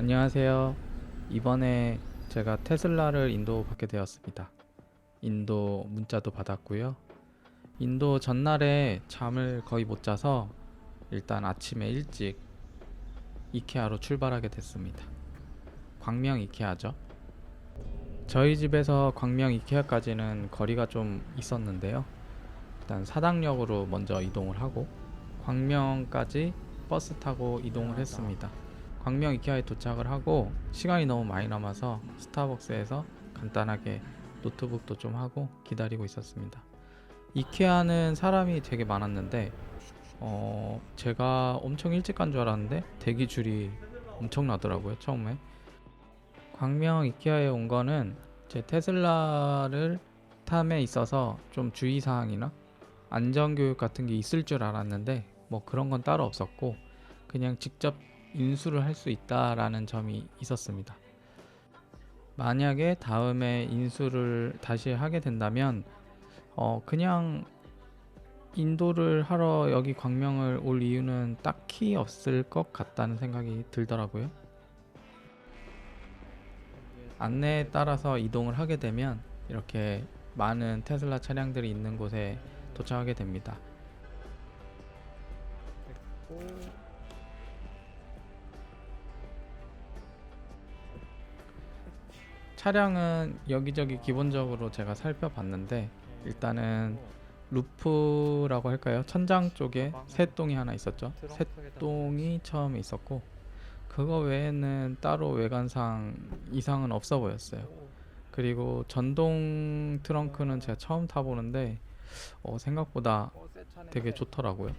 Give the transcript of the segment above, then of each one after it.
안녕하세요. 이번에 제가 테슬라를 인도 받게 되었습니다. 인도 문자도 받았고요. 인도 전날에 잠을 거의 못 자서 일단 아침에 일찍 이케아로 출발하게 됐습니다. 광명 이케아죠. 저희 집에서 광명 이케아까지는 거리가 좀 있었는데요. 일단 사당역으로 먼저 이동을 하고 광명까지 버스 타고 이동을 했습니다. 광명 이케아에 도착을 하고 시간이 너무 많이 남아서 스타벅스에서 간단하게 노트북도 좀 하고 기다리고 있었습니다. 이케아는 사람이 되게 많았는데 어 제가 엄청 일찍 간 줄 알았는데 대기 줄이 엄청나더라고요 처음에 광명 이케아에 온 거는 제 테슬라를 탐에 있어서 좀 주의사항이나 안전교육 같은 게 있을 줄 알았는데 뭐 그런 건 따로 없었고 그냥 직접 인수를 할 수 있다라는 점이 있었습니다. 만약에 다음에 인수를 다시 하게 된다면 어 그냥 인도를 하러 여기 광명을 올 이유는 딱히 없을 것 같다는 생각이 들더라고요. 안내에 따라서 이동을 하게 되면 이렇게 많은 테슬라 차량들이 있는 곳에 도착하게 됩니다. 차량은 여기저기 기본적으로 제가 살펴봤는데 일단은 루프라고 할까요? 천장 쪽에 새똥이 하나 있었죠. 새똥이 처음에 있었고 그거 외에는 따로 외관상 이상은 없어 보였어요. 그리고 전동 트렁크는 제가 처음 타보는데 어, 생각보다 되게 좋더라고요.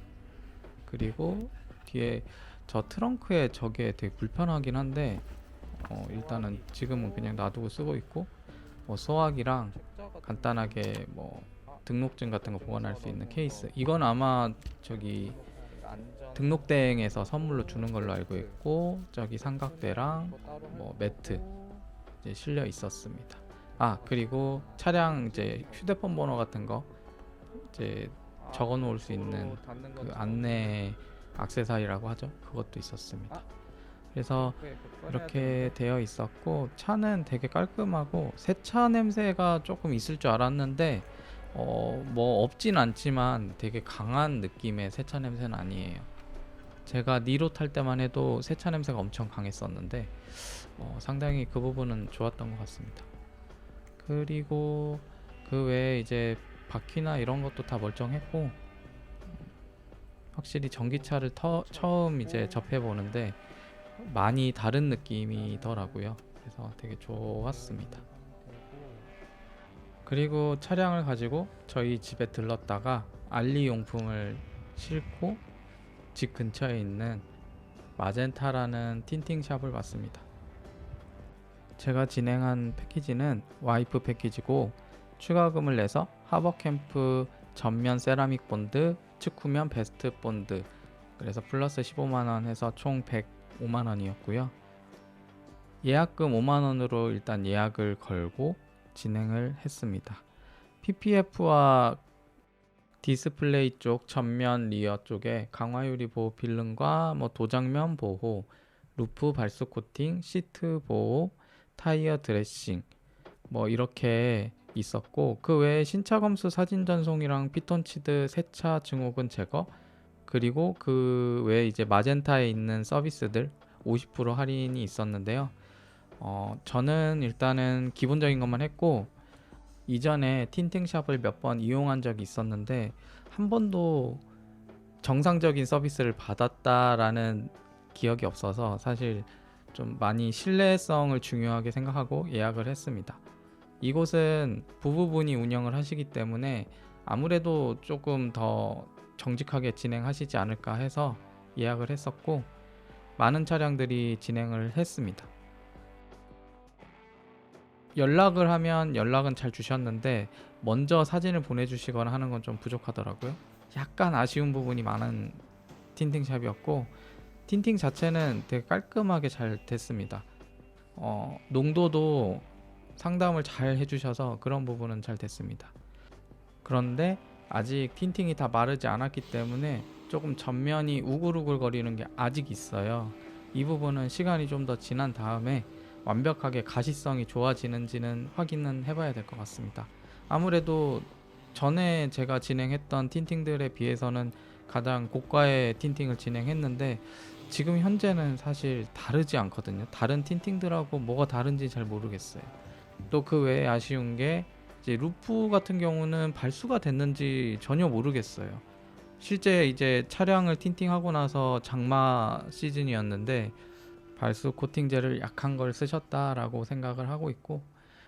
그리고 뒤에 저 트렁크에 저게 되게 불편하긴 한데 어, 일단은 지금은 그냥 놔두고 쓰고 있고 뭐 소화기랑 간단하게 뭐 등록증 같은 거 보관할 수 있는 케이스 이건 아마 저기 등록대행에서 선물로 주는 걸로 알고 있고 저기 삼각대랑 뭐 매트 이제 실려 있었습니다. 아 그리고 차량 이제 휴대폰 번호 같은 거 이제 적어 놓을 수 있는 그 안내 악세사리라고 하죠. 그것도 있었습니다. 그래서 이렇게 되어 있었고 차는 되게 깔끔하고 세차 냄새가 조금 있을 줄 알았는데 어 뭐 없진 않지만 되게 강한 느낌의 세차 냄새는 아니에요. 제가 니로 탈 때만 해도 세차 냄새가 엄청 강했었는데 어, 상당히 그 부분은 좋았던 것 같습니다. 그리고 그 외에 이제 바퀴나 이런 것도 다 멀쩡했고 확실히 전기차를 터, 처음 이제 접해 보는데 많이 다른 느낌이더라고요. 그래서 되게 좋았습니다. 그리고 차량을 가지고 저희 집에 들렀다가 알리 용품을 싣고 집 근처에 있는 마젠타라는 틴팅샵을 봤습니다. 제가 진행한 패키지는 와이프 패키지고 추가금을 내서 하버캠프 전면 세라믹 본드, 측후면 베스트 본드 그래서 플러스 15만원 해서 총 105만 원이었고요. 예약금 5만 원으로 일단 예약을 걸고 진행을 했습니다. PPF와 디스플레이 쪽 전면 리어 쪽에 강화유리 보호 필름과 뭐 도장면 보호, 루프 발수 코팅, 시트 보호, 타이어 드레싱 뭐 이렇게 있었고 그 외에 신차 검수 사진 전송이랑 피톤치드 세차 증후군 제거 그리고 그 외에 이제 마젠타에 있는 서비스들 50% 할인이 있었는데요. 어, 저는 일단은 기본적인 것만 했고 이전에 틴팅샵을 몇 번 이용한 적이 있었는데 한 번도 정상적인 서비스를 받았다라는 기억이 없어서 사실 좀 많이 신뢰성을 중요하게 생각하고 예약을 했습니다. 이곳은 부부분이 운영을 하시기 때문에 아무래도 조금 더 정직하게 진행하시지 않을까 해서 예약을 했었고 많은 차량들이 진행을 했습니다. 연락을 하면 연락은 잘 주셨는데 먼저 사진을 보내주시거나 하는 건 좀 부족하더라고요. 약간 아쉬운 부분이 많은 틴팅샵이었고 틴팅 자체는 되게 깔끔하게 잘 됐습니다. 어, 농도도 상담을 잘 해주셔서 그런 부분은 잘 됐습니다. 그런데 아직 틴팅이 다 마르지 않았기 때문에 조금 전면이 우글우글 거리는 게 아직 있어요. 이 부분은 시간이 좀 더 지난 다음에 완벽하게 가시성이 좋아지는지는 확인은 해봐야 될 것 같습니다. 아무래도 전에 제가 진행했던 틴팅들에 비해서는 가장 고가의 틴팅을 진행했는데 지금 현재는 사실 다르지 않거든요. 다른 틴팅들하고 뭐가 다른지 잘 모르겠어요. 또 그 외에 아쉬운 게 이제 루프 같은 경우는 발수가 됐는지 전혀 모르겠어요. 실제 이제 차량을 틴팅하고 나서 장마 시즌이었는데 발수 코팅제를 약한 걸 쓰셨다라고 생각을 하고 있고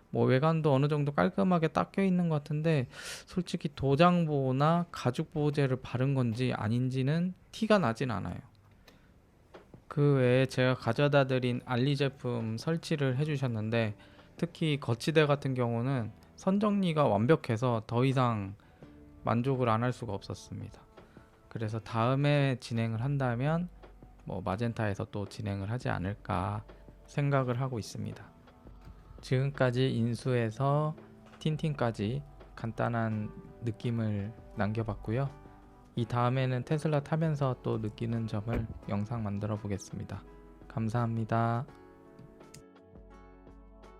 뭐 외관도 어느 정도 깔끔하게 닦여 있는 것 같은데 솔직히 도장 보호나 가죽 보호제를 바른 건지 아닌지는 티가 나진 않아요. 그 외에 제가 가져다 드린 알리 제품 설치를 해주셨는데 특히 거치대 같은 경우는 선정리가 완벽해서 더 이상 만족을 안 할 수가 없었습니다. 그래서 다음에 진행을 한다면 뭐 마젠타에서 또 진행을 하지 않을까 생각을 하고 있습니다. 지금까지 인수에서 틴팅까지 간단한 느낌을 남겨봤고요. 이 다음에는 테슬라 타면서 또 느끼는 점을 영상 만들어 보겠습니다. 감사합니다.